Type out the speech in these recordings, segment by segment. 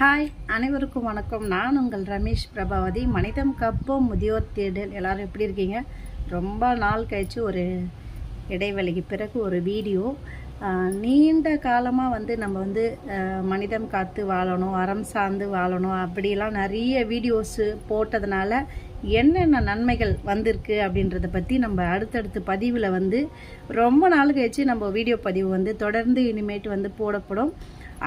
Hi அனைவருக்கும் வணக்கம். நான் உங்கள் ரமேஷ் பிரபாவதி. மனிதம் கப்பம் முதியோர் தேடல். எல்லோரும் எப்படி இருக்கீங்க? ரொம்ப நாள் கழிச்சு ஒரு இடைவெளிக்கு பிறகு ஒரு வீடியோ. நீண்ட காலமாக வந்து நம்ம வந்து மனிதம் காத்து வாழணும் அறம் சார்ந்து வாழணும் அப்படிலாம் நிறைய வீடியோஸு போட்டதுனால என்னென்ன நன்மைகள் வந்திருக்கு அப்படின்றத பற்றி நம்ம அடுத்தடுத்த பதிவில் வந்து ரொம்ப நாள் கழிச்சு நம்ம வீடியோ பதிவு வந்து தொடர்ந்து இனிமேட்டு வந்து போடப்படும்.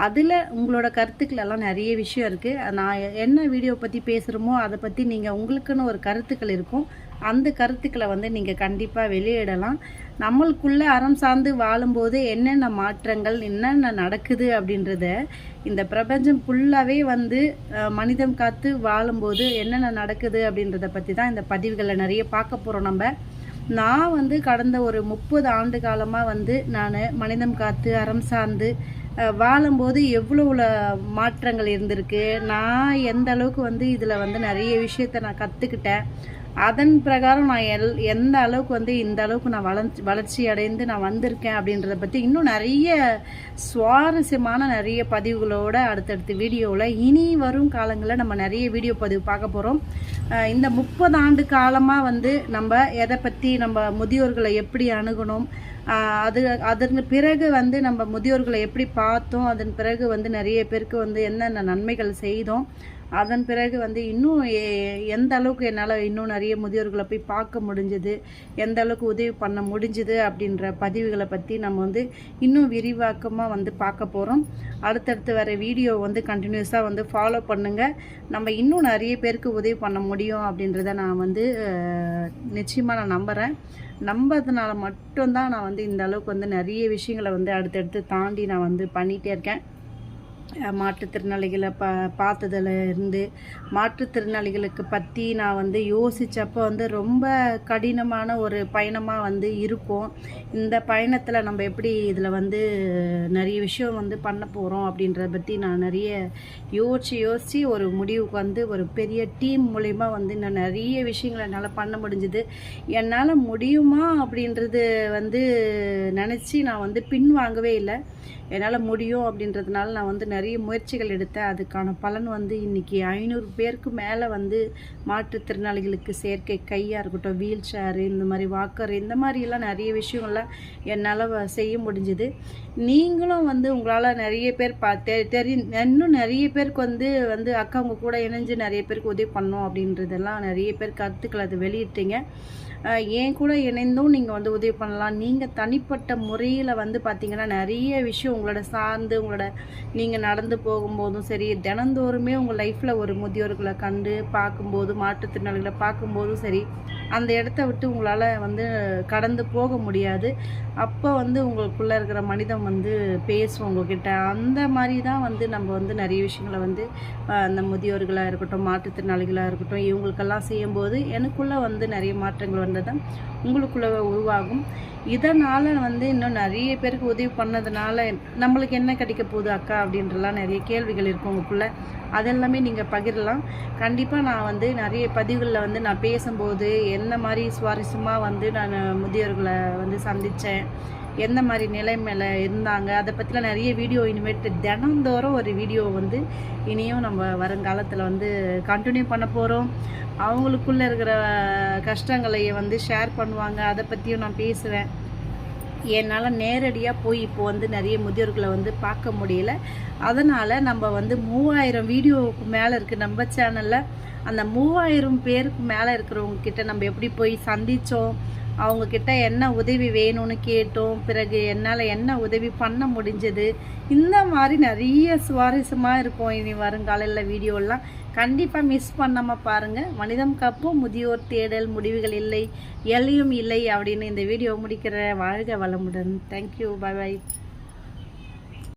அதில் உங்களோட கருத்துக்கள் எல்லாம் நிறைய விஷயம் இருக்குது நான் என்ன வீடியோ பற்றி பேசுகிறோமோ அதை பற்றி நீங்கள் உங்களுக்குன்னு ஒரு கருத்துக்கள் இருக்கும். அந்த கருத்துக்களை வந்து நீங்கள் கண்டிப்பாக வெளியிடலாம். நம்மளுக்குள்ளே அறம் சார்ந்து வாழும்போது என்னென்ன மாற்றங்கள் என்னென்ன நடக்குது அப்படின்றத இந்த பிரபஞ்சம் ஃபுல்லாகவே வந்து மனிதம் காத்து வாழும்போது என்னென்ன நடக்குது அப்படின்றத பற்றி தான் இந்த பதிவுகளை நிறைய பார்க்க போகிறோம் நம்ம. நான் வந்து கடந்த ஒரு முப்பது ஆண்டு காலமாக வந்து நான் மனிதம் காத்து அறம் சார்ந்து வாழும்போது எவ்வளோ மாற்றங்கள் இருந்திருக்கு? நான் எந்த அளவுக்கு வந்து இதில் வந்து நிறைய விஷயத்த நான் கற்றுக்கிட்டேன் அதன் பிரகாரம் நான் எல் எந்த அளவுக்கு வந்து இந்த அளவுக்கு நான் வளர்ச்சி வளர்ச்சி அடைந்து நான் வந்திருக்கேன் அப்படின்றத பற்றி இன்னும் நிறைய சுவாரஸ்யமான நிறைய பதிவுகளோட அடுத்தடுத்த வீடியோவில் இனி வரும் காலங்களில் நம்ம நிறைய வீடியோ பதிவு பார்க்க போகிறோம் இந்த முப்பது ஆண்டு காலமாக வந்து நம்ம எதை பற்றி நம்ம முதியோர்களை எப்படி அணுகணும்? அது அதற்கு பிறகு வந்து நம்ம முதியோர்களை எப்படி பார்த்தோம்? அதன் பிறகு வந்து நிறைய பேருக்கு வந்து என்னென்ன நன்மைகள் செய்தோம்? அதன் பிறகு வந்து இன்னும் எந்த அளவுக்கு என்னால் இன்னும் நிறைய முதியோர்களை போய் பார்க்க முடிஞ்சது எந்த அளவுக்கு உதவி பண்ண முடிஞ்சுது அப்படின்ற பதிவுகளை பற்றி நம்ம வந்து இன்னும் விரிவாக்கமாக வந்து பார்க்க போகிறோம் அடுத்தடுத்து வர வீடியோ வந்து கண்டினியூஸாக வந்து ஃபாலோ பண்ணுங்கள் நம்ம இன்னும் நிறைய பேருக்கு உதவி பண்ண முடியும் அப்படின்றத நான் வந்து நிச்சயமாக நான் நம்புகிறேன் நம்பதுனால மட்டும்தான் நான் வந்து இந்த அளவுக்கு வந்து நிறைய விஷயங்களை வந்து அடுத்தடுத்து தாண்டி நான் வந்து பண்ணிகிட்டே இருக்கேன். மாற்றுத்திறனாளிகளை பா பார்த்ததுல இருந்து மாற்றுத்திறனாளிகளுக்கு பற்றி நான் வந்து யோசித்தப்போ வந்து ரொம்ப கடினமான ஒரு பயணமாக வந்து இருக்கும். இந்த பயணத்தில் நம்ம எப்படி இதில் வந்து நிறைய விஷயம் வந்து பண்ண போகிறோம் அப்படின்றத பற்றி நான் நிறைய யோசித்து யோசித்து ஒரு முடிவுக்கு வந்து ஒரு பெரிய டீம் மூலிமா வந்து நான் நிறைய விஷயங்களை என்னால் பண்ண முடிஞ்சுது. என்னால் முடியுமா அப்படின்றது வந்து நினச்சி நான் வந்து பின்வாங்கவே இல்லை. என்னால் முடியும் அப்படின்றதுனால நான் வந்து நிறைய நிறைய முயற்சிகள் எடுத்தேன் அதுக்கான பலன் வந்து இன்றைக்கி ஐநூறு பேருக்கு மேலே வந்து மாற்றுத்திறனாளிகளுக்கு செயற்கை கையாக இருக்கட்டும் வீல் சேரு இந்த மாதிரி வாக்கர் இந்த மாதிரிலாம் நிறைய விஷயங்கள்லாம் என்னால் செய்ய முடிஞ்சுது. நீங்களும் வந்து உங்களால் நிறைய பேர் பா தெ- தெரி இன்னும் நிறைய பேருக்கு வந்து வந்து அக்கா உங்க கூட இணைஞ்சு நிறைய பேருக்கு உதவி பண்ணோம் அப்படின்றதெல்லாம் நிறைய பேர் கருத்துக்களை அது வெளியிட்டீங்க. ஏன் கூட இணைந்தும் நீங்கள் வந்து உதவி பண்ணலாம். நீங்கள் தனிப்பட்ட முறையில் வந்து பார்த்தீங்கன்னா நிறைய விஷயம் உங்களோட சார்ந்து உங்களோட நீங்கள் நடந்து போகும்போதும் சரி தினந்தோறுமே உங்கள் லைஃப்பில் ஒரு முதியோர்களை கண்டு பார்க்கும்போது மாற்றுத்திறனாளிகளை பார்க்கும்போதும் சரி அந்த இடத்த விட்டு உங்களால் வந்து கடந்து போக முடியாது. அப்போ வந்து உங்களுக்குள்ளே இருக்கிற மனிதம் வந்து பேசும் உங்ககிட்ட. அந்த மாதிரி தான் வந்து நம்ம வந்து நிறைய விஷயங்களை வந்து அந்த முதியோர்களாக இருக்கட்டும் மாற்றுத்திறனாளிகளாக இருக்கட்டும் இவங்களுக்கெல்லாம் செய்யும்போது எனக்குள்ளே வந்து நிறைய மாற்றங்கள் வந்தது உங்களுக்குள்ளே உருவாகும். இதனால் வந்து இன்னும் நிறைய பேருக்கு உதவி பண்ணதுனால நம்மளுக்கு என்ன கிடைக்க போகுது அக்கா அப்படின்றலாம் நிறைய கேள்விகள் இருக்கும் உங்களுக்குள்ளே. அதெல்லாமே நீங்கள் பகிரலாம். கண்டிப்பாக நான் வந்து நிறைய பதிவுகளில் வந்து நான் பேசும்போது என்ன மாதிரி சுவாரஸ்யமாக வந்து நான் முதியோர்களை வந்து சந்தித்தேன் எந்த மாதிரி நிலைமையில் இருந்தாங்க அதை பற்றிலாம் நிறைய வீடியோ இனிமேட்டு தினந்தோறும் ஒரு வீடியோ வந்து இனியும் நம்ம வருங்காலத்தில் வந்து கண்டினியூ பண்ண போகிறோம் அவங்களுக்குள்ளே இருக்கிற கஷ்டங்களை வந்து ஷேர் பண்ணுவாங்க அதை பற்றியும் நான் பேசுவேன். என்னால் நேரடியாக போய் இப்போ வந்து நிறைய முதியோர்களை வந்து பார்க்க முடியல. அதனால் நம்ம வந்து மூவாயிரம் வீடியோவுக்கு மேலே இருக்குது நம்ம சேனலில் அந்த மூவாயிரம் பேருக்கு மேலே இருக்கிறவங்க கிட்ட நம்ம எப்படி போய் சந்தித்தோம் அவங்கக்கிட்ட என்ன உதவி வேணும்னு கேட்டோம். பிறகு என்னால் என்ன உதவி பண்ண முடிஞ்சது? இந்த மாதிரி நிறைய சுவாரஸ்யமாக இருக்கும் இனி வருங்காலையில் வீடியோலாம் கண்டிப்பாக மிஸ் பண்ணாமல் பாருங்கள் மனிதம் கப்பும் முதியோர் தேடல் முடிவுகள் இல்லை. எல்லையும் இல்லை அப்படின்னு இந்த வீடியோ முடிக்கிற வாழ்க வளமுடன். தேங்க்யூ பாய் பாய்